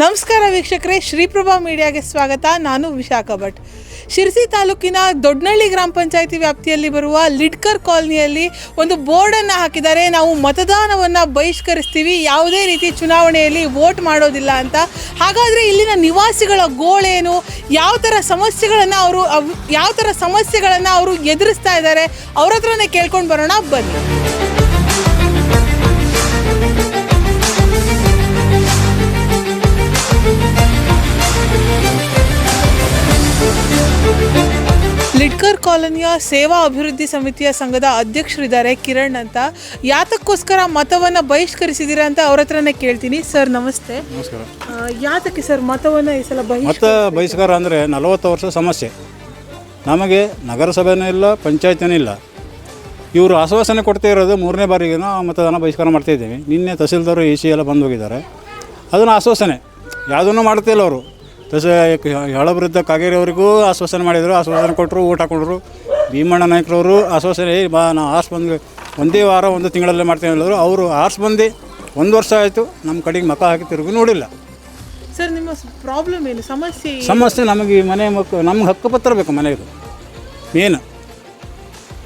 ನಮಸ್ಕಾರ ವೀಕ್ಷಕರೇ, ಶ್ರೀಪ್ರಭಾ ಮೀಡಿಯಾಗೆ ಸ್ವಾಗತ. ನಾನು ವಿಶಾಖ ಭಟ್. ಶಿರಸಿ ತಾಲೂಕಿನ ದೊಡ್ಡನಹಳ್ಳಿ ಗ್ರಾಮ ಪಂಚಾಯಿತಿ ವ್ಯಾಪ್ತಿಯಲ್ಲಿ ಬರುವ ಲಿಡ್ಕರ್ ಕಾಲೋನಿಯಲ್ಲಿ ಒಂದು ಬೋರ್ಡನ್ನು ಹಾಕಿದ್ದಾರೆ. ನಾವು ಮತದಾನವನ್ನು ಬಹಿಷ್ಕರಿಸ್ತೀವಿ. ಯಾವುದೇ ರೀತಿ ಚುನಾವಣೆಯಲ್ಲಿ ವೋಟ್ ಮಾಡೋದಿಲ್ಲ ಅಂತ. ಹಾಗಾದರೆ ಇಲ್ಲಿನ ನಿವಾಸಿಗಳ ಗೋಳೇನು? ಯಾವ ಥರ ಸಮಸ್ಯೆಗಳನ್ನು ಅವರು ಅವ್- ಯಾವ ಥರ ಸಮಸ್ಯೆಗಳನ್ನು ಅವರು ಎದುರಿಸ್ತಾ ಇದ್ದಾರೆ? ಅವ್ರ ಹತ್ರನೇ ಕೇಳ್ಕೊಂಡು ಬರೋಣ. ಬನ್ನಿ. ಕಾಲೋನಿಯ ಸೇವಾ ಅಭಿವೃದ್ಧಿ ಸಮಿತಿಯ ಸಂಘದ ಅಧ್ಯಕ್ಷರಿದ್ದಾರೆ ಕಿರಣ್ ಅಂತ. ಯಾತಕ್ಕೋಸ್ಕರ ಮತವನ್ನು ಬಹಿಷ್ಕರಿಸಿದ್ದೀರಾ ಅಂತ ಅವ್ರ ಹತ್ರನೇ ಕೇಳ್ತೀನಿ. ಸರ್ ನಮಸ್ತೆ. ನಮಸ್ಕಾರ. ಆ, ಯಾತಕ್ಕೆ ಸರ್ ಮತವನ್ನು ಈ ಸಲ ಮತ ಬಹಿಷ್ಕಾರ ಅಂದರೆ ನಲವತ್ತು ವರ್ಷ ಸಮಸ್ಯೆ. ನಮಗೆ ನಗರಸಭೆನೂ ಇಲ್ಲ ಪಂಚಾಯತ್ನೂ ಇಲ್ಲ. ಇವರು ಆಶ್ವಾಸನೆ ಕೊಡ್ತಾ ಇರೋದು ಮೂರನೇ ಬಾರಿಗೆ ನಾವು ಮತದಾನ ಬಹಿಷ್ಕಾರ ಮಾಡ್ತಾ ಇದ್ದೀವಿ. ನಿನ್ನೆ ತಹಸೀಲ್ದಾರು ಎ ಸಿ ಎಲ್ಲ ಬಂದು ಹೋಗಿದ್ದಾರೆ. ಅದನ್ನು ಆಶ್ವಾಸನೆ. ಯಾವುದನ್ನು ಮಾಡ್ತಾ ಇಲ್ಲ ಅವರು. ಹೆಳಬೃದ್ಧ ಕಾಗೇರಿ ಅವರಿಗೂ ಆಶ್ವಾಸನೆ ಮಾಡಿದರು ಆಶ್ವಾಸನೆ ಕೊಟ್ಟರು ಊಟ ಕೊಟ್ಟರು ಭೀಮಣ್ಣ ನಾಯಕರವರು ಆಶ್ವಾಸನೆ "ಏ ಬಾ ನಾವು ಆರ್ಸ್ ಬಂದು ಒಂದೇ ವಾರ ಒಂದು ತಿಂಗಳಲ್ಲೇ ಮಾಡ್ತೇವೆ ಹೇಳಿದ್ರು ಅವರು ಆರ್ಸ್ ಬಂದು ಒಂದು ವರ್ಷ ಆಯಿತು ನಮ್ಮ ಕಡೆಗೆ ಮಕ ಹಾಕಿ ತಿರುಗಿ ನೋಡಿಲ್ಲ ಸರ್ ನಿಮ್ಮ ಪ್ರಾಬ್ಲಮ್ ಏನು? ಸಮಸ್ಯೆ ಸಮಸ್ಯೆ ನಮಗೆ ಈ ಮನೆ ಮಕ್ಕ ನಮ್ಗೆ ಹಕ್ಕು ಪತ್ರ ಬೇಕು ಮನೆಗೆ. ಮೇನ್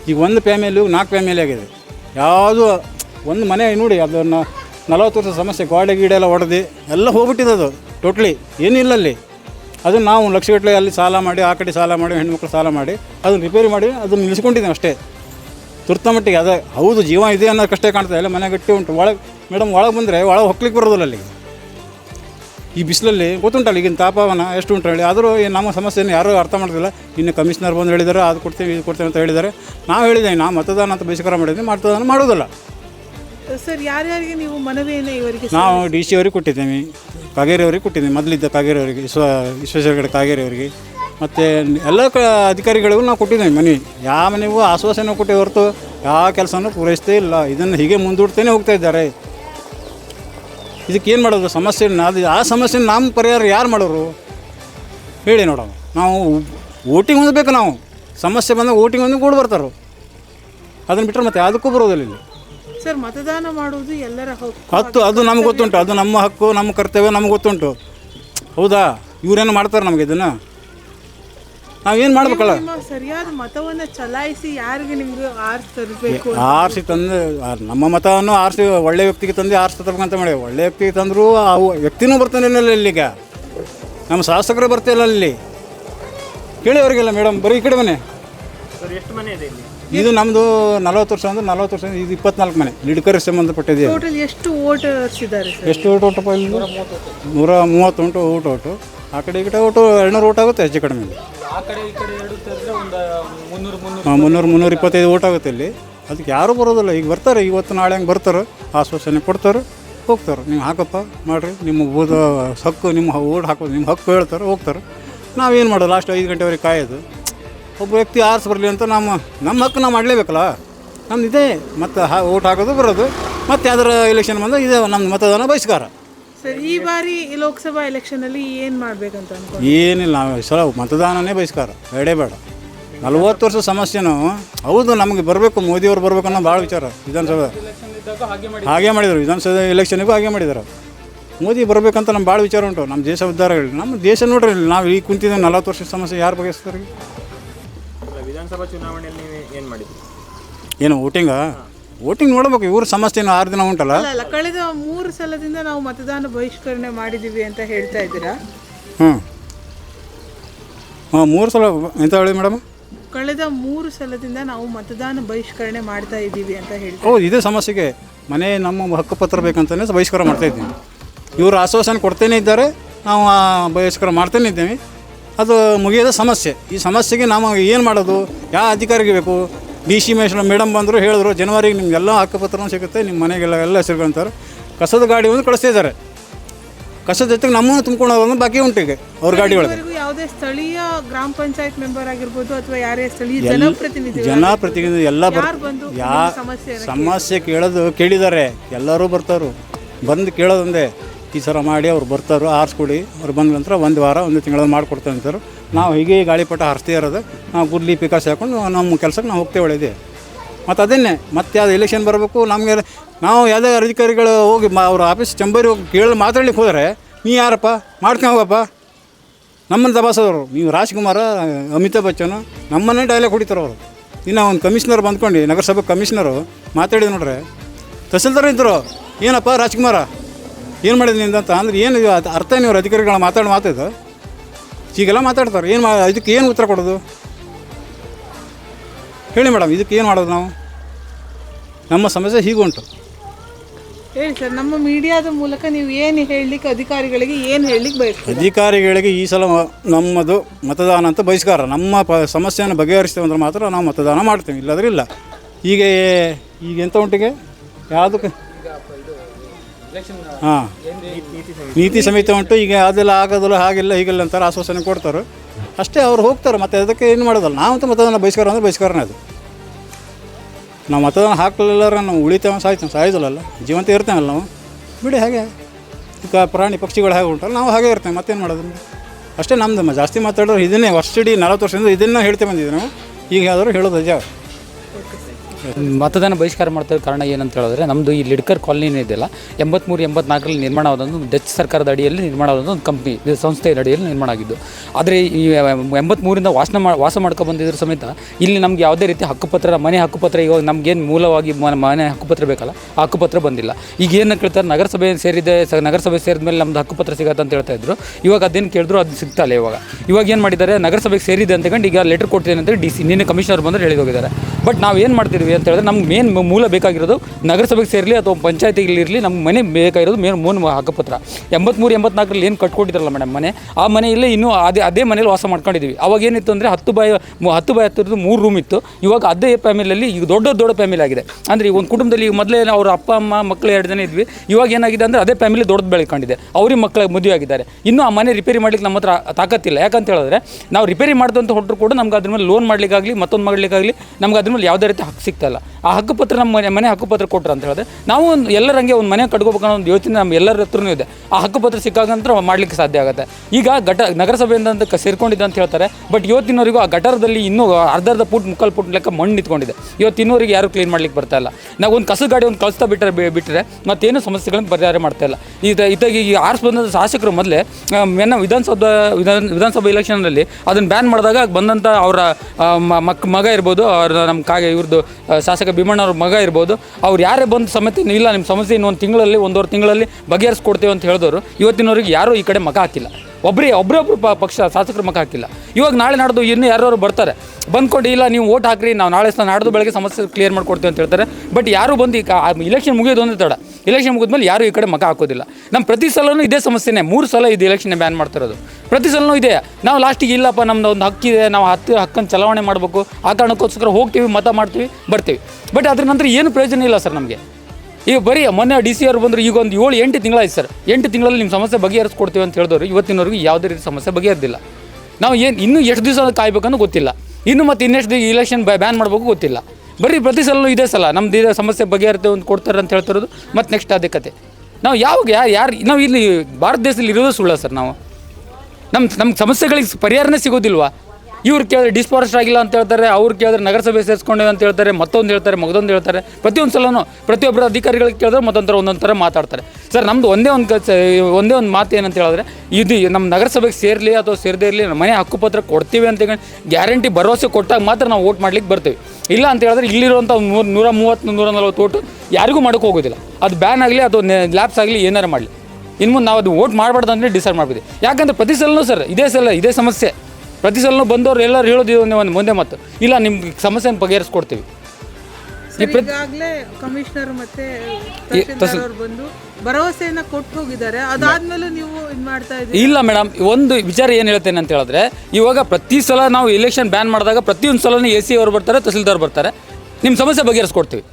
ಈಗ ಒಂದು ಫ್ಯಾಮಿಲಿ ನಾಲ್ಕು ಫ್ಯಾಮಿಲಿ ಆಗಿದೆ. ಯಾವುದು ಒಂದು ಮನೆ ನೋಡಿ ಅದನ್ನು ನಲವತ್ತು ವರ್ಷ ಸಮಸ್ಯೆ ಗೋಡೆ ಗೀಡೆ ಎಲ್ಲ ಹೊಡೆದು ಎಲ್ಲ ಹೋಗ್ಬಿಟ್ಟಿದೆ ಅದು ಟೋಟ್ಲಿ ಏನಿಲ್ಲ ಅಲ್ಲಿ. ಅದನ್ನು ನಾವು ಲಕ್ಷಗಟ್ಟಲೆ ಅಲ್ಲಿ ಸಾಲ ಮಾಡಿ ಆ ಕಡೆ ಸಾಲ ಮಾಡಿ ಹೆಣ್ಮಕ್ಳು ಸಾಲ ಮಾಡಿ ಅದನ್ನು ರಿಪೇರಿ ಮಾಡಿ ಅದನ್ನು ನಿಲ್ಲಿಸ್ಕೊಂಡಿದ್ದೀವಿ ಅಷ್ಟೇ. ತುರ್ತ ಮಟ್ಟಿಗೆ ಅದೇ ಹೌದು ಜೀವ ಇದೆ ಅನ್ನೋದಕ್ಕಷ್ಟೇ ಕಾಣ್ತದೆ. ಎಲ್ಲ ಮನೆ ಗಟ್ಟಿ ಉಂಟು. ಒಳಗೆ ಮೇಡಮ್ ಒಳಗೆ ಬಂದರೆ ಒಳಗೆ ಹೊಕ್ಲಿಕ್ಕೆ ಬರೋದಿಲ್ಲ ಅಲ್ಲಿಗೆ ಈ ಬಿಸಿಲಲ್ಲಿ ಗೊತ್ತುಂಟಲ್ಲ ಈಗಿನ ತಾಪಮಾನ ಎಷ್ಟು ಉಂಟು ಹೇಳಿ? ಆದರೂ ಏನು ನಮ್ಮ ಸಮಸ್ಯೆಯನ್ನು ಯಾರೂ ಅರ್ಥ ಮಾಡೋದಿಲ್ಲ ಇನ್ನು ಕಮಿಷನರ್ ಬಂದು ಹೇಳಿದ್ದಾರೆ ಅದು ಕೊಡ್ತೀವಿ ಇದು ಕೊಡ್ತೀವಿ ಅಂತ ಹೇಳಿದ್ದಾರೆ. ನಾವು ಹೇಳಿದ್ದೇವೆ ನಾವು ಮತದಾನ ಅಂತ ಬಹಿಷ್ಕಾರ ಮಾಡಿದ್ವಿ ಮತದಾನ ಮಾಡೋದಿಲ್ಲ ಸರ್ ಯಾರ್ಯಾರಿಗೆ ನೀವು ಮನವಿಯನ್ನು ಇವರಿಗೆ ನಾವು ಡಿ ಸಿ ಅವರಿಗೆ ಕೊಟ್ಟಿದ್ದೀವಿ. ಕಾಗೇರಿ ಕೊಟ್ಟಿದ್ದೀನಿ. ಮೊದಲಿದ್ದ ಕಾಗೇರಿ ಅವರಿಗೆ ವಿಶ್ವ ವಿಶ್ವೇಶ್ವರಗಡ ಕಾಗೇರಿ ಅವರಿಗೆ ಮತ್ತು ಎಲ್ಲ ಕ, ಅಧಿಕಾರಿಗಳಿಗೂ ನಾವು ಕೊಟ್ಟಿದ್ದೀವಿ ಮನೆ. ಯಾವ ಮನೆಗೂ ಆಶ್ವಾಸನೆ ಕೊಟ್ಟೆ ಹೊರತು ಯಾವ ಕೆಲಸನೂ ಪೂರೈಸ್ತೇ ಇಲ್ಲ. ಇದನ್ನು ಹೀಗೆ ಮುಂದೂಡ್ತೇನೆ ಹೋಗ್ತಾ ಇದ್ದಾರೆ. ಇದಕ್ಕೆ ಏನು ಮಾಡೋದು? ಸಮಸ್ಯೆ ಅದು ಆ ಸಮಸ್ಯೆ ನಮ್ಮ ಪರಿಹಾರ ಯಾರು ಮಾಡೋರು? ಹೇಳಿ ನೋಡೋ ನಾವು ವೋಟಿಂಗ್ ಹೊಂದಬೇಕು ನಾವು. ಸಮಸ್ಯೆ ಬಂದಾಗ ವೋಟಿಂಗ್ ಒಂದು ಕೂಡ ಬರ್ತಾರೋ. ಅದನ್ನು ಬಿಟ್ಟರೆ ಮತ್ತೆ ಯಾವುದಕ್ಕೂ ಬರೋದಿಲ್ಲ ಇಲ್ಲಿ. ಸರ್ ಮತದಾನ ಮಾಡುವುದು ಎಲ್ಲರ ಹಕ್ಕು. ಹತ್ತು ಅದು ನಮ್ಗೆ ಗೊತ್ತುಂಟು. ಅದು ನಮ್ಮ ಹಕ್ಕು ನಮ್ಮ ಕರ್ತವ್ಯ ನಮ್ಗೆ ಗೊತ್ತುಂಟು. ಹೌದಾ? ಇವರೇನು ಮಾಡ್ತಾರೆ ನಮಗೆ ಇದನ್ನು? ನಾವೇನು ಮಾಡ್ಬೇಕಲ್ಲ? ನಿಮ್ಮ ಸರಿಯಾದ ಮತವನ್ನು ಚಲಾಯಿಸಿ ಯಾರಿಗೆ ನಿಮ್ಗೆ ಆರಿಸಿ ತರಬೇಕು ಆರಿಸಿ ತಂದು ಆ ನಮ್ಮ ಮತವನ್ನು ಆರಿಸಿ ಒಳ್ಳೆ ವ್ಯಕ್ತಿಗೆ ತಂದು ಆರಿಸಿ ತರ್ಬೇಕಂತ ಮಾಡಿ ಒಳ್ಳೆ ವ್ಯಕ್ತಿಗೆ ತಂದರೂ ಆ ವ್ಯಕ್ತಿನೂ ಬರ್ತಾನೆ ಇಲ್ಲ ಇಲ್ಲಿಗ ನಮ್ಮ ಶಾಸಕರು ಬರ್ತಿಲ್ಲ ಅಲ್ಲಿ. ಕೇಳಿ ಅವರಿಗೆಲ್ಲ ಮೇಡಮ್ ಬರೀ ಈ ಕಡೆ ಮನೆ ಸರ್ ಎಷ್ಟು ಮನೆ ಇದೆ ಇಲ್ಲಿ? ಇದು ನಮ್ಮದು ನಲವತ್ತು ವರ್ಷ ಅಂದ್ರೆ ನಲವತ್ತು ವರ್ಷ ಇದು ಇಪ್ಪತ್ನಾಲ್ಕು ಮನೆ ಲಿಡ್ಕರ್ ಸಂಬಂಧಪಟ್ಟಿದೆ. ಟೋಟಲ್ ಎಷ್ಟು ವೋಟರ್ಸ್ ಇದ್ದಾರೆ ಸರ್? ಎಷ್ಟು ಓಟ್ ಓಟಪ್ಪ ಇಲ್ಲಿ? ನೂರ ಮೂವತ್ತು ಉಂಟು ಊಟ ಓಟು ಆ ಕಡೆ ಈ ಕಡೆ ಓಟು ಎರಡುನೂರು ಓಟ್ ಆಗುತ್ತೆ ಹೆಚ್ಚು ಕಡಿಮೆ ಮುನ್ನೂರು ಹಾಂ ಮುನ್ನೂರು ಮುನ್ನೂರ ಇಪ್ಪತ್ತೈದು ಓಟ್ ಆಗುತ್ತೆ ಇಲ್ಲಿ. ಅದಕ್ಕೆ ಯಾರೂ ಬರೋದಿಲ್ಲ. ಈಗ ಬರ್ತಾರೆ ಇವತ್ತು ನಾಳೆ ಹಂಗೆ ಬರ್ತಾರೆ. ಆಶ್ವಾಸನೆ ಕೊಡ್ತಾರೆ ಹೋಗ್ತಾರೆ. ನೀವು ಹಾಕಪ್ಪ ಮಾಡಿರಿ. ನಿಮ್ಮ ಓದ ಹಕ್ಕು ನಿಮ್ಮ ಓಟ್ ಹಾಕೋದು ನಿಮ್ಮ ಹಕ್ಕು ಹೇಳ್ತಾರೆ ಹೋಗ್ತಾರೆ. ನಾವೇನು ಮಾಡೋದು? ಲಾಸ್ಟ್ ಐದು ಗಂಟೆವರೆಗೆ ಕಾಯೋದು. ಒಬ್ಬ ವ್ಯಕ್ತಿ ಆರಿಸಿ ಬರಲಿ ಅಂತ ನಮ್ಮ ನಮ್ಮ ಹಕ್ಕು ನಾವು ಮಾಡಲೇಬೇಕಲ್ಲ? ನಮ್ದು ಇದೇ ಮತ್ತು ಹಾ ಓಟ್ ಹಾಕೋದು ಬರೋದು. ಮತ್ತು ಯಾವ್ದಾರ ಎಲೆಕ್ಷನ್ ಬಂದು ಇದೇ ನಮ್ಮ ಮತದಾನ ಬಹಿಷ್ಕಾರ. ಸರ್ ಈ ಬಾರಿ ಲೋಕಸಭಾ ಎಲೆಕ್ಷನಲ್ಲಿ ಏನು ಮಾಡಬೇಕಂತ ಏನಿಲ್ಲ ನಾವು ಈ ಸಲ ಮತದಾನನೇ ಬಹಿಷ್ಕಾರ. ಬೇಡೇ ಬೇಡ. ನಲ್ವತ್ತು ವರ್ಷ ಸಮಸ್ಯೆನೂ ಹೌದು ನಮಗೆ ಬರಬೇಕು ಮೋದಿಯವರು ಬರಬೇಕು ಅನ್ನೋ ಭಾಳ ವಿಚಾರ ವಿಧಾನಸಭೆ. ಹಾಗೆ ಮಾಡಿ ಹಾಗೆ ಮಾಡಿದರು ವಿಧಾನಸಭೆ ಎಲೆಕ್ಷನಿಗೂ ಹಾಗೆ ಮಾಡಿದ್ದಾರೆ ಮೋದಿ ಬರಬೇಕಂತ ನಮ್ಮ ಭಾಳ ವಿಚಾರ ಉಂಟು. ನಮ್ಮ ದೇಶ ಉದ್ಧಾರಗಳು ನಮ್ಮ ದೇಶ ನೋಡ್ರಿ ಇಲ್ಲಿ ನಾವು ಈಗ ಕುಂತಿದ್ದೇವೆ ನಲ್ವತ್ತು ವರ್ಷದ ಸಮಸ್ಯೆ ಯಾರು ಬಗೆಹರಿಸ್ತಾರೆ? ವಿಧಾನಸಭಾ ಚುನಾವಣೆಯಲ್ಲಿ ನೀವು ಏನು ಮಾಡಿದ್ರಿ? ಏನು ವೋಟಿಂಗಾ ವೋಟಿಂಗ್ ನೋಡಬೇಕು ಇವ್ರ ಸಮಸ್ಯೆ ಆರು ದಿನ ಉಂಟಲ್ಲ? ಅಲ್ಲ ಅಲ್ಲ ಕಳೆದ ಮೂರು ಸಲದಿಂದ ನಾವು ಮತದಾನ ಬಹಿಷ್ಕರಣೆ ಮಾಡಿದ್ದೀವಿ ಅಂತ ಹೇಳ್ತಾ ಇದ್ದೀರಾ? ಹ್ಞೂ ಹಾಂ ಮೂರು ಸಲ ಎಂತ ಹೇಳಿ ಮೇಡಮ್? ಕಳೆದ ಮೂರು ಸಲದಿಂದ ನಾವು ಮತದಾನ ಬಹಿಷ್ಕರಣೆ ಮಾಡ್ತಾ ಇದ್ದೀವಿ ಅಂತ ಹೇಳಿ ಹೌದು ಇದೇ ಸಮಸ್ಯೆಗೆ. ಮನೆ ನಮ್ಮ ಹಕ್ಕುಪತ್ರ ಬೇಕಂತಲೇ ಬಹಿಷ್ಕಾರ ಮಾಡ್ತಾ ಇದ್ದೀನಿ. ಇವರು ಆಶ್ವಾಸನೆ ಕೊಡ್ತೇನೆ ಇದ್ದಾರೆ ನಾವು ಆ ಬಹಿಷ್ಕಾರ ಮಾಡ್ತೇನೆ ಇದ್ದೇವೆ. ಅದು ಮುಗಿಯೋದು ಸಮಸ್ಯೆ. ಈ ಸಮಸ್ಯೆಗೆ ನಾವು ಏನು ಮಾಡೋದು? ಯಾವ ಅಧಿಕಾರಿಗೆ ಬೇಕು? ಡಿ ಸಿ ಮೇಷ್ ಮೇಡಮ್ ಬಂದರು ಹೇಳಿದ್ರು ಜನವರಿಗೆ ನಿಮಗೆಲ್ಲ ಹಕ್ಕುಪತ್ರನೂ ಸಿಗುತ್ತೆ ನಿಮ್ಮ ಮನೆಗೆಲ್ಲ ಎಲ್ಲ ಸಿಗ್ಕೊಂತಾರೆ ಕಸದ ಗಾಡಿ ಒಂದು ಕಳಿಸ್ತಿದ್ದಾರೆ ಕಸದ ಜೊತೆಗೆ ನಮ್ಮನ್ನು ತುಂಬ್ಕೊಂಡು ಹೋಗೋದು ಬಾಕಿ ಉಂಟು ಈಗ ಅವ್ರ ಗಾಡಿ ಒಳಗೆ. ಯಾವುದೇ ಸ್ಥಳೀಯ ಗ್ರಾಮ ಪಂಚಾಯತ್ ಮೆಂಬರ್ ಆಗಿರ್ಬೋದು ಅಥವಾ ಯಾರೇ ಸ್ಥಳೀಯ ಜನಪ್ರತಿನಿಧಿ ಜನಪ್ರತಿನಿಧಿ ಎಲ್ಲ ಬಂದು ಯಾ ಸಮಸ್ಯೆ ಕೇಳೋದು ಕೇಳಿದ್ದಾರೆ. ಎಲ್ಲರೂ ಬರ್ತಾರು ಬಂದು ಕೇಳೋದೊಂದೇ. ಈ ಥರ ಮಾಡಿ ಅವ್ರು ಬರ್ತಾರೋ ಆರಿಸ್ಕೊಡಿ ಅವ್ರು ಬಂದ ನಂತರ ಒಂದು ವಾರ, ಒಂದು ತಿಂಗಳಲ್ಲಿ ಮಾಡಿಕೊಡ್ತೇವೆ ಅಂತಾರೆ. ನಾವು ಹೀಗೆ ಗಾಳಿಪಟ ಹರಿಸ್ತೇ ಇರೋದು. ನಾವು ಗುಡ್ಲಿ ಪಿಕಾಸ್ ಹಾಕೊಂಡು ನಮ್ಮ ಕೆಲಸಕ್ಕೆ ನಾವು ಹೋಗ್ತೇವೆ ಒಳ್ಳೆಯದೇ. ಮತ್ತು ಅದನ್ನೇ, ಮತ್ತೆ ಯಾವ್ದು ಎಲೆಕ್ಷನ್ ಬರಬೇಕು, ನಮಗೆ ನಾವು ಯಾವುದೇ ಅಧಿಕಾರಿಗಳು ಹೋಗಿ ಮ, ಅವ್ರ ಆಫೀಸ್ ಚಂಬರಿ ಹೋಗಿ ಕೇಳಿ ಮಾತಾಡ್ಲಿಕ್ಕೆ ಹೋದರೆ, ನೀ ಯಾರಪ್ಪ? ಮಾಡ್ಕೊಂಡು ಹೋಗಪ್ಪ. ನಮ್ಮನ್ನು ದಬಾಸೋರು ನೀವು ರಾಜ್ಕುಮಾರ, ಅಮಿತಾಬ್ ಬಚ್ಚನ್, ನಮ್ಮನ್ನೇ ಡೈಲಾಗ್ ಹೊಡಿತಾರೆ ಅವರು. ಇನ್ನು ಒಂದು ಕಮಿಷನರ್ ಬಂದ್ಕೊಂಡು, ನಗರಸಭೆ ಕಮಿಷನರು ಮಾತಾಡಿದ ನೋಡ್ರೆ, ತಹಸೀಲ್ದಾರ್ ಇದ್ದರು ಏನಪ್ಪ ರಾಜ್ಕುಮಾರ? ಏನು ಮಾಡಿದ್ನಿ ಅಂತ ಅಂದ್ರೆ ಏನು ಅರ್ಥ ನೀವು ಅಧಿಕಾರಿಗಳ ಮಾತಾಡೋ ಮಾತಿದ್ದು ಹೀಗೆಲ್ಲ ಮಾತಾಡ್ತಾರೆ. ಏನು ಮಾ ಇದಕ್ಕೆ ಏನು ಉತ್ತರ ಕೊಡೋದು? ಹೇಳಿ ಮೇಡಮ್ ಇದಕ್ಕೆ ಏನು ಮಾಡೋದು ನಾವು? ನಮ್ಮ ಸಮಸ್ಯೆ ಹೀಗುಂಟು. ಹೇಳಿ ಸರ್ ನಮ್ಮ ಮೀಡಿಯಾದ ಮೂಲಕ ನೀವು ಏನು ಹೇಳಲಿಕ್ಕೆ ಅಧಿಕಾರಿಗಳಿಗೆ ಏನು ಹೇಳಲಿಕ್ಕೆ ಬಯಸ್ತೀವಿ ಅಧಿಕಾರಿಗಳಿಗೆ ಈ ಸಲ ನಮ್ಮದು ಮತದಾನ ಅಂತ ಬಹಿಷ್ಕಾರ. ನಮ್ಮ ಪ ಸಮಸ್ಯೆಯನ್ನು ಬಗೆಹರಿಸ್ತೇವೆ ಅಂದ್ರೆ ಮಾತ್ರ ನಾವು ಮತದಾನ ಮಾಡ್ತೇವೆ. ಇಲ್ಲಾದ್ರೆ ಇಲ್ಲ. ಈಗ ಈಗ ಎಂತ ಉಂಟಿಗೆ? ಯಾವುದಕ್ಕೆ? ಹಾಂ. ನೀತಿ ಸಮಿತಿ ಉಂಟು. ಈಗ ಅದೆಲ್ಲ ಆಗೋದಿಲ್ಲ ಹಾಗೆಲ್ಲ ಹೀಗೆಲ್ಲ ಅಂತಾರೆ ಆಶ್ವಾಸನೆ ಕೊಡ್ತಾರೆ. ಅಷ್ಟೇ ಅವ್ರು ಹೋಗ್ತಾರೆ ಮತ್ತೆ ಅದಕ್ಕೆ ಏನು ಮಾಡೋದಲ್ಲ. ನಾವಂತೂ ಮತದಾನ ಬಯಸ್ಕಾರ ಅಂದ್ರೆ ಬಹಿಷ್ಕಾರನೇ ಅದು. ನಾವು ಮತದಾನ ಹಾಕಲಿಲ್ಲ ನಾವು ಉಳಿತೇವೆ ಸಾಯ್ತೇವೆ ಸಾಯೋದಿಲ್ಲಲ್ಲ ಜೀವಂತ ಇರ್ತೇವಲ್ಲ ನಾವು? ಬಿಡಿ ಹಾಗೆ. ಈಗ ಪ್ರಾಣಿ ಪಕ್ಷಿಗಳು ಹಾಗೆ ಉಂಟಲ್ಲ ನಾವು ಹಾಗೆ ಇರ್ತೇವೆ ಮತ್ತೇನು ಮಾಡೋದು? ಅಷ್ಟೇ ನಮ್ಮದು ಜಾಸ್ತಿ ಮಾತಾಡೋರು ಇದನ್ನೇ ವರ್ಷಿಡೀ ನಲವತ್ತು ವರ್ಷದಿಂದ ಇದನ್ನೇ ಹೇಳ್ತೇವೆ ಬಂದಿದ್ದೀವಿ ನಾವು. ಈಗ ಯಾವ್ದಾದ್ರು ಹೇಳೋದು ಅಜ್ಜ ಮತದಾನ ಬಹಿಷ್ಕಾರ ಮಾಡ್ತಾ ಕಾರಣ ಏನಂತ ಹೇಳಿದ್ರೆ ನಮ್ಮದು ಈ ಲಿಡ್ಕರ್ ಕಾಲನಿ ಇದೆಯಲ್ಲ, ಎಂಬತ್ಮೂರು, ಎಂಬತ್ನಾಲ್ಕರಲ್ಲಿ ನಿರ್ಮಾಣ ಆದೊಂದು ಡಚ್ ಸರ್ಕಾರದ ಅಡಿಯಲ್ಲಿ ನಿರ್ಮಾಣ ಆದೊಂದು ಒಂದು ಕಂಪ್ನಿ ಸಂಸ್ಥೆಯ ಅಡಿಯಲ್ಲಿ ನಿರ್ಮಾಣ ಆಗಿದ್ದು. ಆದರೆ ಈ ಎಂಬತ್ಮೂರಿಂದ ವಾಸನ ಮಾ, ವಾಸ ಮಾಡ್ಕೊ ಬಂದಿದ್ರ ಸಮೇತ ಇಲ್ಲಿ ನಮ್ಗೆ ಯಾವುದೇ ರೀತಿ ಹಕ್ಕುಪತ್ರ, ಮನೆ ಹಕ್ಕುಪತ್ರ, ಇವಾಗ ನಮ್ಗೇನು ಮೂಲವಾಗಿ ಮನೆ ಹಕ್ಕುಪತ್ರ ಬೇಕಲ್ಲ, ಆ ಹಕ್ಕುಪತ್ರ ಬಂದಿಲ್ಲ. ಈಗ ಏನು ಕೇಳ್ತಾರೆ, ನಗರಸಭೆ ಸೇರಿದೆ ನಗರಸಭೆ ಸೇರಿದ ಮೇಲೆ ನಮ್ದು ಹಕ್ಕುಪತ್ರ ಸಿಗತ್ತೆ ಅಂತ ಹೇಳ್ತಾ ಇದ್ರು. ಇವಾಗ ಅದೇನು ಕೇಳಿದ್ರು ಅದು ಸಿಗ್ತಾ ಇಲ್ಲ ಇವಾಗ. ಇವಾಗ ಏನು ಮಾಡಿದ್ದಾರೆ, ನಗರಸಭೆಗೆ ಸೇರಿದೆ ಅಂತಕೊಂಡು ಈಗ ಲೆಟರ್ ಕೊಡ್ತೀನಿ ಅಂತ ಡಿ ಸಿ ನಿನ್ನೆ ಕಮಿಷನರ್ ಬಂದರೆ ಹೋಗಿದ್ದಾರೆ. ಬಟ್ ನಾವು ಏನು ಅಂತ ಹೇಳಿದ್ರೆ ನಮ್ಗೆ ಮೇನ್ ಮೂಲ ಬೇಕಾಗಿರೋದು ನಗರಸಭೆಗೆ ಸೇರಲಿ ಅಥವಾ ಪಂಚಾಯತಿಗಳಿರಲಿ ನಮ್ಗೆ ಮನೆ ಬೇಕಾಗಿರೋದು ಮೇನ್ ಮೂಲ ಹಕ್ಕಪತ್ರ. ಎಂಬತ್ಮೂರು, ಎಂಬತ್ನಾಲ್ಕರಲ್ಲಿ ಏನು ಕಟ್ಕೊಟ್ಟಿದ್ರಲ್ಲ ಮೇಡಮ್ ಮನೆ, ಆ ಮನೆಯಲ್ಲೇ ಇನ್ನೂ ಅದೇ ಅದೇ ಮನೇಲಿ ವಾಸ ಮಾಡ್ಕೊಂಡಿದ್ವಿ. ಅವಾಗ ಏನಿತ್ತು ಅಂದರೆ ಹತ್ತು ಬಾಯಿ ಹತ್ತು ಬಾಯ್ ಹತ್ತಿರದ್ದು ಮೂರು ರೂಮ್ ಇತ್ತು. ಇವಾಗ ಅದೇ ಫ್ಯಾಮಿಲಿಯಲ್ಲಿ ಈಗ ದೊಡ್ಡ ದೊಡ್ಡ ಫ್ಯಾಮಿಲಿ ಆಗಿದೆ. ಅಂದರೆ ಈಗ ಒಂದು ಕುಟುಂಬದಲ್ಲಿ ಈಗ ಮೊದಲೇ ಅವ್ರ ಅಪ್ಪ, ಅಮ್ಮ ಮಕ್ಕಳು ಎರಡು ಜನ ಇದ್ವಿ. ಇವಾಗ ಏನಾಗಿದೆ ಅಂದರೆ ಅದೇ ಫ್ಯಾಮಿಲಿ ದೊಡ್ಡದು ಬೆಳ್ಕೊಂಡಿದೆ. ಅವ್ರಿಗೆ ಮಕ್ಕಳ ಮದುವೆ ಆಗಿದ್ದಾರೆ. ಇನ್ನೂ ಆ ಮನೆ ರಿಪೇರಿ ಮಾಡ್ಲಿಕ್ಕೆ ನಮ್ಮ ಹತ್ರ ತಾಕತ್ತಿಲ್ಲ. ಯಾಕಂತ ಹೇಳಿದ್ರೆ ನಾವು ರಿಪೇರಿ ಮಾಡಿದಂಥ ಹೊಟ್ಟರು ಕೂಡ ನಮ್ಗೆ ಅದ್ರ ಮೇಲೆ ಲೋನ್ ಮಾಡಲಿಕ್ಕಾಗಲಿ, ಮತ್ತೊಂದು ಮಾಡಲಿಕ್ಕಾಗಲಿ ನಮ್ಗೆ ಅದ್ರ ಮೇಲೆ ಯಾವುದೇ ರೀತಿ ಹಕ್ಕು ಸಿಗ್ತಾ ಇಲ್ಲ ಆ ಹಕ್ಕುಪತ್ರ ನಮ್ಮ ಮನೆ ಮನೆ ಹಕ್ಕುಪತ್ರ ಕೊಟ್ರು ಅಂತ ಹೇಳಿದ್ರೆ ನಾವು ಒಂದು ಎಲ್ಲರಂಗೆ ಒಂದು ಮನೆ ಕಟ್ಕೋಬೇಕನ್ನೋ ಒಂದು ಯೋಚನೆ ನಮ್ಮ ಎಲ್ಲರ ಹತ್ರನೂ ಇದೆ. ಆ ಹಕ್ಕುಪತ್ರ ಸಿಕ್ಕಾಗಂತ ಮಾಡ್ಲಿಕ್ಕೆ ಸಾಧ್ಯ ಆಗುತ್ತೆ. ಈಗ ಘಟ, ನಗರಸಭೆಯಿಂದ ಅಂತ ಸೇರ್ಕೊಂಡಿದ್ದೆ ಅಂತ ಹೇಳ್ತಾರೆ. ಬಟ್ ಇವತ್ತಿನವರೆಗೂ ಆ ಗಟರದಲ್ಲಿ ಇನ್ನೂ ಅರ್ಧ ಅರ್ಧ ಪುಟ್, ಮುಕ್ಕಾಲು ಫುಟ್ ಲೆಕ್ಕ ಮಣ್ಣು ನಿಂತ್ಕೊಂಡಿದೆ. ಇವತ್ತಿನವರಿಗೆ ಯಾರು ಕ್ಲೀನ್ ಮಾಡ್ಲಿಕ್ಕೆ ಬರ್ತಾ ಇಲ್ಲ. ನಾವು ಒಂದು ಕಸ ಗಾಡಿ ಒಂದು ಕಳಿಸ್ತಾ ಬಿಟ್ಟರೆ ಬಿಟ್ಟರೆ ಮತ್ತೇನು ಸಮಸ್ಯೆಗಳನ್ನು ಪರಿಹಾರ ಮಾಡ್ತಾ ಇಲ್ಲ. ಇದ ಇತ್ತಾಗಿ ಈ ಆರ್ಸ್ ಬಂದಂಥ ಶಾಸಕರು ಮೊದಲೇ ಮೇನ ವಿಧಾನಸಭಾ ವಿಧಾನ, ವಿಧಾನಸಭಾ ಇಲೆಕ್ಷನಲ್ಲಿ ಅದನ್ನು ಬ್ಯಾನ್ ಮಾಡಿದಾಗ ಬಂದಂಥ ಅವರ ಮಕ್, ಮಗ ಇರ್ಬೋದು, ಅವ್ರ ನಮ್ಮ ಕಾಗೆ ಇವ್ರದ್ದು ಶಾಸಕ ಭೀಮಣ್ಣ ಅವ್ರ ಮಗ ಇರ್ಬೋದು. ಅವ್ರು ಯಾರೇ ಬಂದು ಸಮೇತ ಇಲ್ಲ, ನಿಮ್ಮ ಸಮಸ್ಯೆ ಇನ್ನೊಂದು ತಿಂಗಳಲ್ಲಿ, ಒಂದೂವರೆ ತಿಂಗಳಲ್ಲಿ ಬಗೆಹರಿಸ್ಕೊಡ್ತೇವೆ ಅಂತ ಹೇಳಿದವರು. ಇವತ್ತಿನವರೆಗೆ ಯಾರೂ ಈ ಕಡೆ ಮಗ ಹಾಕಿಲ್ಲ. ಒಬ್ಬರೇ ಒಬ್ಬರೇ ಒಬ್ಬರು ಪ, ಪಕ್ಷ ಶಾಸಕರು ಮಗ ಹಾಕಿಲ್ಲ. ಇವಾಗ ನಾಳೆ ನಾಡ್ದು ಇನ್ನೂ ಯಾರು ಬರ್ತಾರೆ. ಬಂದ್ಕೊಂಡು ಇಲ್ಲ, ನೀವು ಓಟ್ ಹಾಕ್ರಿ, ನಾವು ನಾಳೆ ನಾಡ್ದು ಬೆಳಗ್ಗೆ ಸಮಸ್ಯೆ ಕ್ಲಿಯರ್ ಮಾಡ್ಕೊಡ್ತೀವಿ ಅಂತ ಹೇಳ್ತಾರೆ. ಬಟ್ ಯಾರು ಬಂದು ಈಗ ಇಲೆಕ್ಷನ್ ಮುಗಿಯೋದು ಒಂದೇ ತಡ. ಇಲೆಕ್ಷನ್ ಮುಗಿದ್ಮೇಲೆ ಯಾರು ಈ ಕಡೆ ಮಕ ಹಾಕೋದಿಲ್ಲ. ನಮ್ಮ ಪ್ರತಿ ಸಲನೂ ಇದೇ ಸಮಸ್ಯೆನೇ. ಮೂರು ಸಲ ಇದು ಇಲೆಕ್ಷನ್ ಬ್ಯಾನ್ ಮಾಡ್ತಿರೋದು. ಪ್ರತಿ ಸಲನೂ ಇದೆ. ನಾವು ಲಾಸ್ಟಿಗೆ ಇಲ್ಲಪ್ಪ, ನಮ್ದು ಒಂದು ಹಕ್ಕಿದೆ, ನಾವು ಹತ್ತು ಹಕ್ಕನ್ನು ಚಲಾವಣೆ ಮಾಡಬೇಕು. ಆ ಕಾರಣಕ್ಕೋಸ್ಕರ ಹೋಗ್ತೀವಿ, ಮತ ಮಾಡ್ತೀವಿ, ಬರ್ತೀವಿ. ಬಟ್ ಅದ್ರ ನಂತರ ಏನು ಪ್ರಯೋಜನ ಇಲ್ಲ ಸರ್ ನಮಗೆ. ಈಗ ಬರೀ ಮೊನ್ನೆ ಡಿ ಸಿ ಅವ್ರು ಬಂದರು, ಈಗ ಒಂದು ಏಳು, ಎಂಟು ತಿಂಗಳಾಯ್ತು ಸರ್. ಎಂಟು ತಿಂಗಳಲ್ಲಿ ನಿಮ್ಮ ಸಮಸ್ಯೆ ಬಗೆಹರಿಸ್ಕೊಡ್ತೀವಿ ಅಂತ ಹೇಳಿದವರು, ಇವತ್ತಿನವರೆಗೂ ಯಾವುದೇ ರೀತಿ ಸಮಸ್ಯೆ ಬಗೆಹರಿದಿಲ್ಲ. ನಾವು ಏನು, ಇನ್ನೂ ಎಷ್ಟು ದಿವಸ ಕಾಯ್ಬೇಕನ್ನೋ ಗೊತ್ತಿಲ್ಲ. ಇನ್ನು ಮತ್ತೆ ಇನ್ನೆಷ್ಟು ಇಲೆಕ್ಷನ್ ಬ್ಯಾನ್ ಮಾಡಬೇಕು ಗೊತ್ತಿಲ್ಲ. ಬರೀ ಪ್ರತಿ ಸಲನೂ ಇದೇ ಸಲ, ನಮ್ದು ಇದೇ ಸಮಸ್ಯೆ ಬಗೆಹರಿತೆ ಒಂದು ಕೊಡ್ತಾರೆ ಅಂತ ಹೇಳ್ತಿರೋದು, ಮತ್ತು ನೆಕ್ಸ್ಟ್ ಅದೇ ಕತೆ. ನಾವು ಯಾವಾಗ ಯಾರು ಯಾರು, ನಾವು ಇಲ್ಲಿ ಭಾರತ ದೇಶದಲ್ಲಿ ಇರೋದು ಸುಳ್ಳ ಸರ್ ನಾವು. ನಮ್ಮ ನಮ್ಮ ಸಮಸ್ಯೆಗಳಿಗೆ ಪರಿಹಾರನೇ ಸಿಗೋದಿಲ್ವಾ? ಇವ್ರು ಕೇಳಿದ್ರೆ ಡಿಸ್ಫಾರೆಸ್ಟ್ ಆಗಿಲ್ಲ ಅಂತ ಹೇಳ್ತಾರೆ, ಅವ್ರು ಕೇಳಿದ್ರೆ ನಗರಸಭೆ ಸೇರಿಸ್ಕೊಂಡೆ ಅಂತ ಹೇಳ್ತಾರೆ, ಮತ್ತೊಂದು ಹೇಳ್ತಾರೆ, ಮಗದೊಂದು ಹೇಳ್ತಾರೆ. ಪ್ರತಿಯೊಂದು ಸಲನೂ ಪ್ರತಿಯೊಬ್ಬರ ಅಧಿಕಾರಿಗಳಿಗೆ ಕೇಳಿದ್ರೆ ಮತ್ತೊಂಥರ ಥರ ಒಂದೊಂದು ಥರ ಮಾತಾಡ್ತಾರೆ. ಸರ್ ನಮ್ಮದು ಒಂದೇ ಒಂದು ಒಂದೇ ಒಂದು ಮಾತು ಏನಂತ ಹೇಳಿದ್ರೆ, ಇದು ನಮ್ಮ ನಗರಸಭೆಗೆ ಸೇರಲಿ ಅಥವಾ ಸೇರದೇ ಇರಲಿ ಮನೆ ಹಕ್ಕುಪತ್ರ ಕೊಡ್ತೀವಿ ಅಂತ ಗ್ಯಾರಂಟಿ ಭರವಸೆ ಕೊಟ್ಟಾಗ ಮಾತ್ರ ನಾವು ವೋಟ್ ಮಾಡ್ಲಿಕ್ಕೆ ಬರ್ತೀವಿ. ಇಲ್ಲ ಅಂತ ಹೇಳಿದ್ರೆ ಇಲ್ಲಿರುವಂಥ ನೂರ ನೂರ ಮೂವತ್ತು, ನೂರ ನಲ್ವತ್ತು ಓಟು ಯಾರಿಗೂ ಮಾಡೋಕ್ಕೆ ಹೋಗೋದಿಲ್ಲ. ಅದು ಬ್ಯಾನ್ ಆಗಲಿ ಅಥವಾ ಲ್ಯಾಬ್ಸ್ ಆಗಲಿ ಏನಾರು ಮಾಡಲಿ. ಇನ್ನು ಮುಂದೆ ನಾವು ಅದು ವೋಟ್ ಮಾಡಬಾರ್ದು ಅಂದರೆ ಡಿಸೈಡ್ ಮಾಡ್ಬಿಡಿ ಯಾಕಂದ್ರೆ ಪ್ರತಿ ಸಲನೂ ಸರ್, ಇದೇ ಸಲ, ಇದೇ ಸಮಸ್ಯೆ. ಪ್ರತಿ ಸಲನೂ ಬಂದವ್ರು ಎಲ್ಲರೂ ಹೇಳೋದು ಒಂದು ಮುಂದೆ ಮತ್ತು ಇಲ್ಲ ನಿಮ್ಗೆ ಸಮಸ್ಯೆನ ಬಗೆಹರಿಸ್ಕೊಡ್ತೀವಿ. ಈ ಪ್ರತಿ ಈಗಾಗಲೇ ಕಮಿಷನರ್ ಮತ್ತೆ ತಹಸೀಲ್ದಾರ್ ಅವ್ರು ಬಂದು ಭರವಸೆಯನ್ನ ಕೊಟ್ಟು ಹೋಗಿದ್ದಾರೆ. ಅದಾದ್ಮೇಲೆ ನೀವು ಇದು ಮಾಡ್ತಾ ಇದ್ದೀರಿ? ಇಲ್ಲ ಮೇಡಮ್. ಒಂದು ವಿಚಾರ ಏನು ಹೇಳ್ತೇನೆ ಅಂತ ಹೇಳಿದ್ರೆ ಇವಾಗ ಪ್ರತಿ ಸಲ ನಾವು ಎಲೆಕ್ಷನ್ ಬ್ಯಾನ್ ಮಾಡಿದಾಗ ಪ್ರತಿಯೊಂದು ಸಲನೂ ಎ ಸಿ ಅವರು ಬರ್ತಾರೆ ತಹಸೀಲ್ದಾರ್ ಬರ್ತಾರೆ. ನಿಮ್ಮ ಸಮಸ್ಯೆ ಬಗೆಹರಿಸ್ಕೊಡ್ತೀವಿ.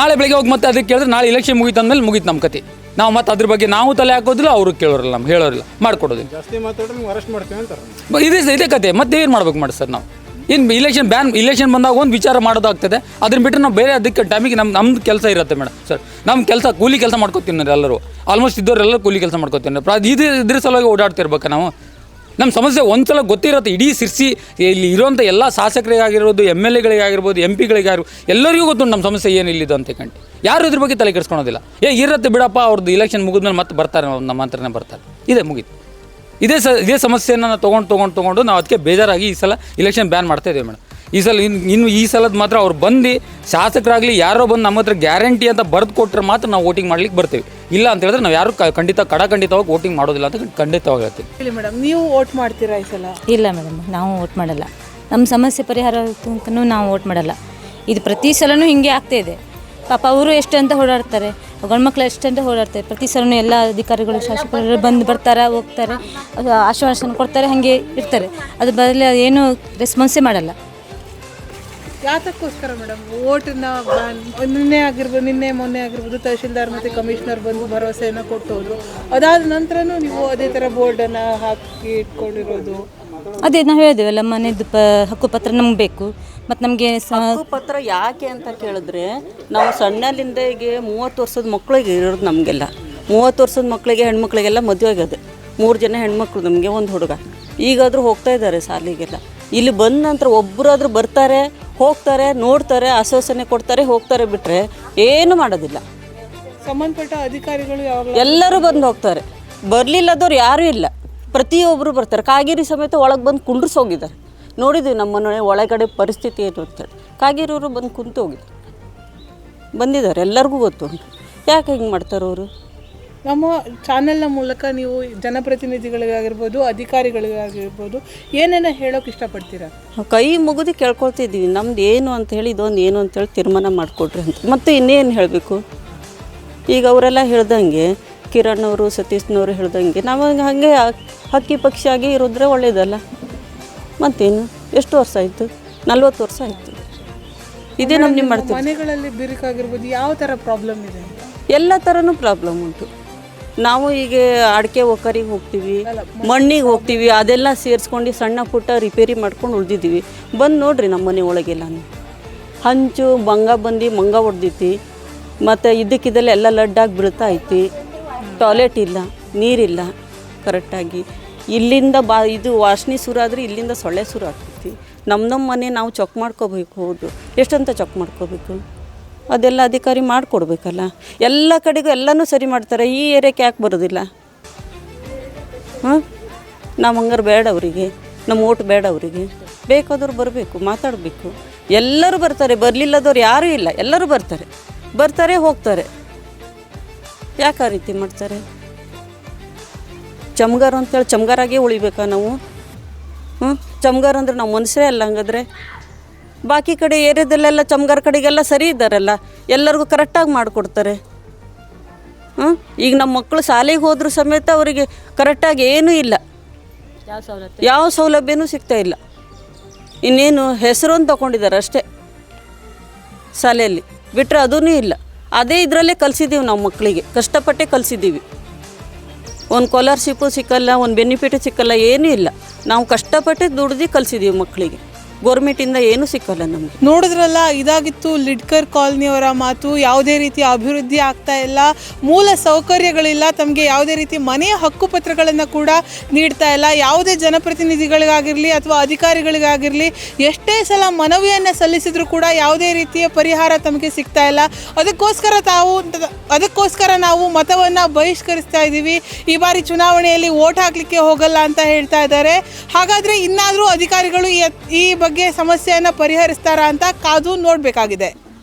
ನಾಳೆ ಬೆಳಗ್ಗೆ ಹೋಗಿ ಮತ್ತೆ ಅದಕ್ಕೆ ಕೇಳಿದ್ರೆ ನಾಳೆ ಇಲೆಕ್ಷನ್ ಮುಗಿತಂದ್ಮೇಲೆ ಮುಗೀತು ನಮ್ಮ ಕತೆ. ನಾವು ಮತ್ತೆ ಅದ್ರ ಬಗ್ಗೆ ನಾವು ತಲೆ ಹಾಕೋದಿಲ್ಲ ಅವರು ಕೇಳೋರಿಲ್ಲ ನಮ್ಗೆ ಹೇಳೋರಿಲ್ಲ. ಮಾಡ್ಕೊಡೋದಿಲ್ಲ. ಜಾಸ್ತಿ ಮಾತಾಡಿದ್ರೆ ನೀವು ಅರೆಸ್ಟ್ ಮಾಡ್ತೀವಿ ಅಂತಾರೆ. ಬ- ಇದೇ ಇದೇ ಕತೆ ಮತ್ತೆ ಏನು ಮಾಡ್ಬೇಕು ಮಾಡಿ ಸರ್ ನಾವು? ಇನ್ ಇಲೆಕ್ಷನ್ ಬ್ಯಾನ್ ಇಲೆಕ್ಷನ್ ಬಂದಾಗ ಒಂದು ವಿಚಾರ ಮಾಡೋದಾಗ್ತದೆ ಅದನ್ನ ಬಿಟ್ಟರೆ ನಾವು ಬೇರೆ ಅದಕ್ಕೆ ಟೈಮಿಗೆ ನಮ್ಮ ನಮ್ದು ಕೆಲಸ ಇರುತ್ತೆ ಮೇಡಮ್ ಸರ್. ನಮ್ಮ ಕೆಲಸ ಕೂಲಿ ಕೆಲಸ ಮಾಡ್ಕೊತೀನಿ ಎಲ್ಲರೂ. ಆಲ್ಮೋಸ್ಟ್ ಇದ್ದವರೆಲ್ಲರೂ ಕೂಲಿ ಕೆಲಸ ಮಾಡ್ಕೊತೀನಿ ಪ್ರ ಇದು ಇದ್ರ ಸಲುವಾಗಿ ಓಡಾಡ್ತಿರ್ಬೇಕು ನಾವು? ನಮ್ಮ ಸಮಸ್ಯೆ ಒಂದ್ಸಲ ಗೊತ್ತಿರುತ್ತೆ, ಇಡೀ ಸಿರ್ಸಿ ಇಲ್ಲಿ ಇರೋಂಥ ಎಲ್ಲ ಶಾಸಕರಿಗಾಗಿರ್ಬೋದು ಎಂ ಎಲ್ ಎಗಳಿಗಾಗಿರ್ಬೋದು, ಎಂ ಪಿಗಳಿಗಾಗಿರ್ಬೋದು, ಎಲ್ಲರಿಗೂ ಗೊತ್ತು ನಮ್ಮ ಸಮಸ್ಯೆ ಏನು ಅಂತ ಕಂಡು. ಯಾರು ಇದ್ರ ಬಗ್ಗೆ ತಲೆ ಕೆಡಿಸ್ಕೊಳೋದಿಲ್ಲ. ಏ, ಇರತ್ತೆ ಬಿಡಪ್ಪ ಅವ್ರದ್ದು ಇಲೆಕ್ಷನ್ ಮುಗಿದ್ಮೇಲೆ ಮತ್ತೆ ಬರ್ತಾರೆ ನಮ್ಮ ಹತ್ರನೇ ಬರ್ತಾರೆ. ಇದೇ ಮುಗೀತು. ಇದೇ ಸ, ಇದೇ ಸಮಸ್ಯೆಯನ್ನು ನಾವು ತೊಗೊಂಡು ತೊಗೊಂಡು ತೊಗೊಂಡು ನಾವು ಅದಕ್ಕೆ ಬೇಜಾರಾಗಿ ಈ ಸಲ ಇಲೆಕ್ಷನ್ ಬ್ಯಾನ್ ಮಾಡ್ತಾ ಇದ್ದೇವೆ ಮೇಡಮ್ ಈ ಸಲ ಇನ್ನು ಇನ್ನು ಈ ಸಲದ ಮಾತ್ರ ಅವ್ರು ಬಂದು ಶಾಸಕರಾಗಲಿ ಯಾರೋ ಬಂದು ನಮ್ಮ ಹತ್ರ ಗ್ಯಾರಂಟಿ ಅಂತ ಬರೆದು ಕೊಟ್ಟರೆ ಮಾತ್ರ ನಾವು ವೋಟಿಂಗ್ ಮಾಡ್ಲಿಕ್ಕೆ ಬರ್ತೀವಿ. ಇಲ್ಲ ಅಂತ ಹೇಳಿದ್ರೆ ನಾವು ಯಾರು ಕ- ಖಂಡಿತ ಕಡಖಂಡಿತವಾಗಿ ವೋಟಿಂಗ್ ಮಾಡೋದಿಲ್ಲ ಅಂತ ಖಂಡಿತವಾಗಿ ಹೇಳ್ತೀವಿ ಹೇಳಿ ಮೇಡಮ್ ನೀವು ವೋಟ್ ಮಾಡ್ತೀರಾ ಈ ಸಲ? ಇಲ್ಲ ಮೇಡಮ್ ನಾವು ವೋಟ್ ಮಾಡಲ್ಲ. ನಮ್ಮ ಸಮಸ್ಯೆ ಪರಿಹಾರ ಅಂತಲೂ ನಾವು ವೋಟ್ ಮಾಡಲ್ಲ. ಇದು ಪ್ರತಿ ಸಲನೂ ಹಿಂಗೆ ಆಗ್ತಾ ಇದೆ. ಪಾಪ ಅವರು ಎಷ್ಟು ಅಂತ ಓಡಾಡ್ತಾರೆ ಗಂಡ್ಮಕ್ಳು ಎಷ್ಟು ಅಂತ ಓಡಾಡ್ತಾರೆ ಪ್ರತಿ ಸಲನೂ ಎಲ್ಲ ಅಧಿಕಾರಿಗಳು ಶಾಸಕರು ಬಂದು ಬರ್ತಾರೆ ಹೋಗ್ತಾರೆ ಅದು ಆಶ್ವಾಸನೆ ಕೊಡ್ತಾರೆ ಹಾಗೆ ಇರ್ತಾರೆ. ಅದು ಬದಲು ಏನು ರೆಸ್ಪಾನ್ಸೇ ಮಾಡಲ್ಲ. ಯಾತಕ್ಕೋಸ್ಕರ ಮೇಡಮ್ ಓಟನ್ನ ನಿನ್ನೆ ಆಗಿರ್ಬೋದು ನಿನ್ನೆ ಮೊನ್ನೆ ಆಗಿರ್ಬೋದು ತಹಶೀಲ್ದಾರ್ ಮತ್ತು ಕಮಿಷನರ್ ಬಂದು ಭರವಸೆಯನ್ನು ಕೊಟ್ಟು ಹೋದ್ರು ಅದಾದ ನಂತರನೂ ನೀವು ಅದೇ ಥರ ಬೋರ್ಡನ್ನು ಹಾಕಿ ಇಟ್ಕೊಂಡಿರೋದು. ಅದೇ ನಾವು ಹೇಳಿದೆವಲ್ಲ ಮನೆದು ಪ ಹಕ್ಕುಪತ್ರ ನಮ್ಗೆ ಬೇಕು. ಮತ್ತು ನಮಗೆ ಹಕ್ಕು ಪತ್ರ ಯಾಕೆ ಅಂತ ಕೇಳಿದ್ರೆ ನಾವು ಸಣ್ಣಲಿಂದ ಈಗ ಮೂವತ್ತು ವರ್ಷದ ಮಕ್ಕಳಿಗೆ ಇರೋದು ನಮಗೆಲ್ಲ. ಮೂವತ್ತು ವರ್ಷದ ಮಕ್ಕಳಿಗೆ ಹೆಣ್ಮಕ್ಳಿಗೆಲ್ಲ ಮದುವೆ ಆಗಿದೆ ಮೂರು ಜನ ಹೆಣ್ಮಕ್ಳು ನಮಗೆ ಒಂದು ಹುಡುಗ. ಈಗಾದರೂ ಹೋಗ್ತಾ ಇದ್ದಾರೆ ಶಾಲೆಗೆಲ್ಲ ಇಲ್ಲಿ ಬಂದ ನಂತರ ಒಬ್ಬರಾದ್ರೂ ಬರ್ತಾರೆ ಹೋಗ್ತಾರೆ ನೋಡ್ತಾರೆ ಆಶ್ವಾಸನೆ ಕೊಡ್ತಾರೆ ಹೋಗ್ತಾರೆ ಬಿಟ್ಟರೆ ಏನು ಮಾಡೋದಿಲ್ಲ. ಸಂಬಂಧಪಟ್ಟ ಅಧಿಕಾರಿಗಳು ಯಾವಾಗ ಎಲ್ಲರೂ ಬಂದು ಹೋಗ್ತಾರೆ. ಬರಲಿಲ್ಲದವ್ರು ಯಾರೂ ಇಲ್ಲ. ಪ್ರತಿಯೊಬ್ಬರು ಬರ್ತಾರೆ. ಕಾಗೇರಿ ಸಮೇತ ಒಳಗೆ ಬಂದು ಕುಂಡ್ರಿಸಿ ಹೋಗಿದ್ದಾರೆ. ನೋಡಿದ್ವಿ ನಮ್ಮ ಮನೆ ಒಳಗಡೆ ಪರಿಸ್ಥಿತಿ ಏನು ಅಂತೇಳಿ ಕಾಗೇರಿಯವರು ಬಂದು ಕುಂತು ಹೋಗಿದ್ದಾರೆ ಬಂದಿದ್ದಾರೆ. ಎಲ್ಲರಿಗೂ ಗೊತ್ತು ಯಾಕೆ ಹಿಂಗೆ ಮಾಡ್ತಾರೆ ಅವರು? ನಮ್ಮ ಚಾನೆಲ್ನ ಮೂಲಕ ನೀವು ಜನಪ್ರತಿನಿಧಿಗಳಿಗಾಗಿರ್ಬೋದು ಅಧಿಕಾರಿಗಳಿಗಾಗಿರ್ಬೋದು ಏನೇನ ಹೇಳೋಕೆ ಇಷ್ಟಪಡ್ತೀರಾ? ಕೈ ಮುಗಿದು ಕೇಳ್ಕೊಳ್ತಿದ್ದೀವಿ. ನಮ್ದು ಏನು ಅಂತ ಹೇಳಿ ಇದೊಂದು ಏನು ಅಂತೇಳಿ ತೀರ್ಮಾನ ಮಾಡಿಕೊಡ್ರಿ ಅಂತ. ಮತ್ತು ಇನ್ನೇನು ಹೇಳಬೇಕು? ಈಗ ಅವರೆಲ್ಲ ಹೇಳ್ದಂಗೆ ಕಿರಣ್ ಅವರು ಸತೀಶ್ನವರು ಹೇಳ್ದಂಗೆ ನಾವು ಹಾಗೆ ಹಕ್ಕಿ ಪಕ್ಷಿಯಾಗಿ ಇರೋದ್ರೆ ಒಳ್ಳೇದಲ್ಲ? ಮತ್ತೇನು? ಎಷ್ಟು ವರ್ಷ ಆಯಿತು? ನಲ್ವತ್ತು ವರ್ಷ ಆಯಿತು. ಇದೇ ನಮ್ಮ ನಿಮ್ಮ ಮಾಡ್ತೀವಿ ಮನೆಗಳಲ್ಲಿ ಬಿರುಕಾಗಿರ್ಬೋದು ಯಾವ ಥರ ಪ್ರಾಬ್ಲಮ್ ಇದೆ? ಎಲ್ಲ ಥರನೂ ಪ್ರಾಬ್ಲಮ್ ಉಂಟು. ನಾವು ಈಗ ಅಡಿಕೆ ಒಕ್ಕರಿಗೆ ಹೋಗ್ತೀವಿ, ಮಣ್ಣಿಗೆ ಹೋಗ್ತೀವಿ, ಅದೆಲ್ಲ ಸೇರಿಸ್ಕೊಂಡು ಸಣ್ಣ ಪುಟ್ಟ ರಿಪೇರಿ ಮಾಡ್ಕೊಂಡು ಉಳ್ದಿದ್ದೀವಿ. ಬಂದು ನೋಡ್ರಿ ನಮ್ಮ ಮನೆ ಒಳಗೆಲ್ಲ ಹಂಚು ಬಂಗ ಬಂದು ಮಂಗ ಹೊಡೆದೈತಿ ಮತ್ತು ಇದಕ್ಕಿದ್ದಲ್ಲಿ ಎಲ್ಲ ಲಡ್ಡಾಗಿ ಬೀಳ್ತಾ ಐತಿ. ಟಾಯ್ಲೆಟ್ ಇಲ್ಲ, ನೀರಿಲ್ಲ ಕರೆಕ್ಟಾಗಿ ಇಲ್ಲಿಂದ ಬಾ, ಇದು ವಾಸನೆ ಶುರು ಆದರೆ ಇಲ್ಲಿಂದ ಸೊಳ್ಳೆ ಶುರು ಆಗ್ತೈತಿ ನಮ್ಮ ನಮ್ಮ ಮನೆ ನಾವು ಚೊಕ್ ಮಾಡ್ಕೋಬೇಕು ಹೌದು. ಎಷ್ಟಂತ ಚೊಕ್ ಮಾಡ್ಕೋಬೇಕು? ಅದೆಲ್ಲ ಅಧಿಕಾರಿ ಮಾಡಿಕೊಡ್ಬೇಕಲ್ಲ? ಎಲ್ಲ ಕಡೆಗೂ ಎಲ್ಲನೂ ಸರಿ ಮಾಡ್ತಾರೆ. ಈ ಏರಿಯಾಕ್ಕೆ ಯಾಕೆ ಬರೋದಿಲ್ಲ? ಹಾಂ? ನಾವು ಹಂಗಾರೆ ಬೇಡ ಅವರಿಗೆ. ನಮ್ಮ ಓಟ್ ಬೇಡ ಅವರಿಗೆ. ಬೇಕಾದವ್ರು ಬರಬೇಕು, ಮಾತಾಡಬೇಕು. ಎಲ್ಲರೂ ಬರ್ತಾರೆ. ಬರಲಿಲ್ಲದವ್ರು ಯಾರೂ ಇಲ್ಲ. ಎಲ್ಲರೂ ಬರ್ತಾರೆ. ಬರ್ತಾರೆ, ಹೋಗ್ತಾರೆ. ಯಾಕೆ ಆ ರೀತಿ ಮಾಡ್ತಾರೆ? ಚಮ್ಗಾರ ಅಂತೇಳಿ ಚಮ್ಗಾರಾಗೇ ಉಳಿಬೇಕಾ ನಾವು? ಹ್ಞೂ ಚಮ್ಗಾರ ಅಂದ್ರೆ ನಾವು ಮನುಷ್ಯರೇ ಅಲ್ಲ ಹಂಗಾದ್ರೆ. ಬಾಕಿ ಕಡೆ ಏರಿಯಾದಲ್ಲೆಲ್ಲ ಚಮ್ಗಾರ ಕಡೆಗೆಲ್ಲ ಸರಿ ಇದ್ದಾರಲ್ಲ ಎಲ್ಲರಿಗೂ ಕರೆಕ್ಟಾಗಿ ಮಾಡಿಕೊಡ್ತಾರೆ. ಹ್ಞೂ ಈಗ ನಮ್ಮ ಮಕ್ಕಳು ಶಾಲೆಗೆ ಹೋದ್ರೂ ಸಮೇತ ಅವರಿಗೆ ಕರೆಕ್ಟಾಗಿ ಏನೂ ಇಲ್ಲ. ಯಾವ ಸೌಲಭ್ಯನೂ ಸಿಗ್ತಾ ಇಲ್ಲ. ಇನ್ನೇನು ಹೆಸರೊಂದು ತಗೊಂಡಿದ್ದಾರೆ ಅಷ್ಟೇ ಶಾಲೆಯಲ್ಲಿ. ಬಿಟ್ಟರೆ ಅದೂ ಇಲ್ಲ. ಅದೇ ಇದರಲ್ಲೇ ಕಲಿಸಿದ್ದೀವಿ ನಾವು ಮಕ್ಕಳಿಗೆ. ಕಷ್ಟಪಟ್ಟೆ ಕಲಿಸಿದ್ದೀವಿ. ಒಂದು ಸ್ಕಾಲರ್ಶಿಪ್ಪು ಸಿಕ್ಕಲ್ಲ ಒಂದು ಬೆನಿಫಿಟ್ ಸಿಕ್ಕಲ್ಲ ಏನೂ ಇಲ್ಲ. ನಾವು ಕಷ್ಟಪಟ್ಟೆ ದುಡ್ದು ಕಲಿಸಿದ್ದೀವಿ ಮಕ್ಕಳಿಗೆ. ಗೋರ್ಮೆಂಟಿಂದ ಏನು ಸಿಕ್ಕಲ್ಲ ನಮಗೆ. ನೋಡಿದ್ರಲ್ಲ, ಇದಾಗಿತ್ತು ಲಿಡ್ಕರ್ ಕಾಲನಿಯವರ ಮಾತು, ಯಾವುದೇ ರೀತಿ ಅಭಿವೃದ್ಧಿ ಆಗ್ತಾ ಇಲ್ಲ, ಮೂಲ ಸೌಕರ್ಯಗಳಿಲ್ಲ, ತಮಗೆ ಯಾವುದೇ ರೀತಿ ಮನೆಯ ಹಕ್ಕುಪತ್ರಗಳನ್ನು ಕೂಡ ನೀಡ್ತಾ ಇಲ್ಲ, ಯಾವುದೇ ಜನಪ್ರತಿನಿಧಿಗಳಿಗಾಗಿರಲಿ ಅಥವಾ ಅಧಿಕಾರಿಗಳಿಗಾಗಿರಲಿ, ಎಷ್ಟೇ ಸಲ ಮನವಿಯನ್ನು ಸಲ್ಲಿಸಿದ್ರು ಕೂಡ ಯಾವುದೇ ರೀತಿಯ ಪರಿಹಾರ ತಮಗೆ ಸಿಗ್ತಾ ಇಲ್ಲ. ಅದಕ್ಕೋಸ್ಕರ ತಾವು, ಅದಕ್ಕೋಸ್ಕರ ನಾವು ಮತವನ್ನು ಬಹಿಷ್ಕರಿಸ್ತಾ ಇದ್ದೀವಿ. ಈ ಬಾರಿ ಚುನಾವಣೆಯಲ್ಲಿ ವೋಟ್ ಹಾಕಲಿಕ್ಕೆ ಹೋಗಲ್ಲ ಅಂತ ಹೇಳ್ತಾ ಇದ್ದಾರೆ. ಹಾಗಾದರೆ ಇನ್ನಾದರೂ ಅಧಿಕಾರಿಗಳು ಈ ಈ ಬಗ್ಗೆ ಸಮಸ್ಯೆಯನ್ನು ಪರಿಹರಿಸ್ತಾರಾ ಅಂತ ಕಾದು ನೋಡಬೇಕಾಗಿದೆ.